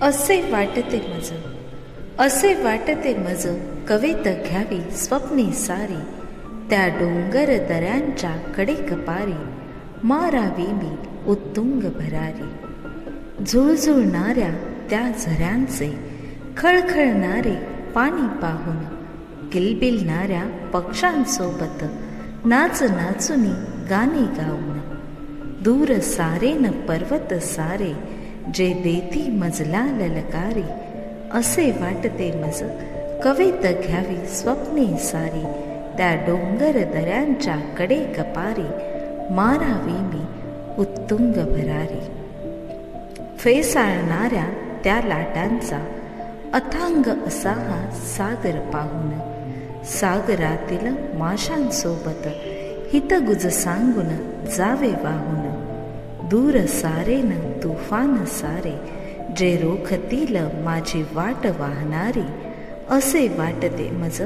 असे वाटते मज. असे वाटते मज. कवित घ्यावी स्वप्ने सारी. त्या डोंगर दऱ्यांच्या कडे कपारी. मारावी मी उत्तुंग भरारी. झुळझुळणाऱ्या त्या झऱ्यांचे खळखळणारे पाणी पाहून किलबिलणाऱ्या पक्ष्यांसोबत नाच नाचुनी गाणे गाऊन. दूर सारे न पर्वत सारे जे देती मजला ललकारी असे वाटते मज. कवित घ्यावी स्वप्ने सारी त्या डोंगर दऱ्यांच्या कडे कपारी मारावी मी उत्तुंग भरारी. फेसाळणाऱ्या त्या लाटांचा अथांग असा हा सागर पाहून. सागरातील माशांसोबत हितगुज सांगून जावे वाहून. दूर सारेन तुफान सारे जे रोखतील माझी वाट वाहणारी असे वाटते मज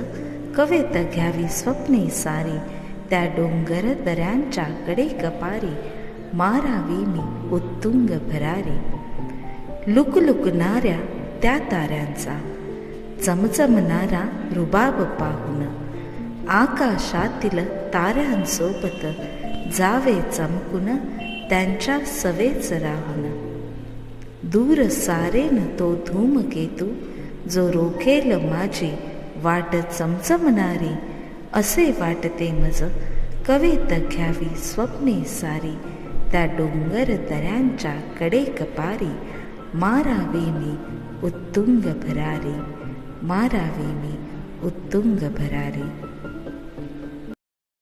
कवेत घ्यावी स्वप्ने सारी त्या डोंगर दऱ्यांच्या कडे कपारी मारावी मी उत्तुंग भरारी. लुकलुकणाऱ्या त्या ताऱ्यांचा चमचमणारा रुबाब पाहून आकाशातील ताऱ्यांसोबत जावे चमकून त्यांच्या सवेच राहून. दूर सारेन तो धूमकेतू जो रोखेल माझी वाट चमचमणारी असे वाटते मज कवेत घ्यावी स्वप्ने सारी त्या डोंगर दऱ्यांच्या कडे कपारी मारावे मी उत्तुंग भरारी मारावे मी उत्तुंग भरारी.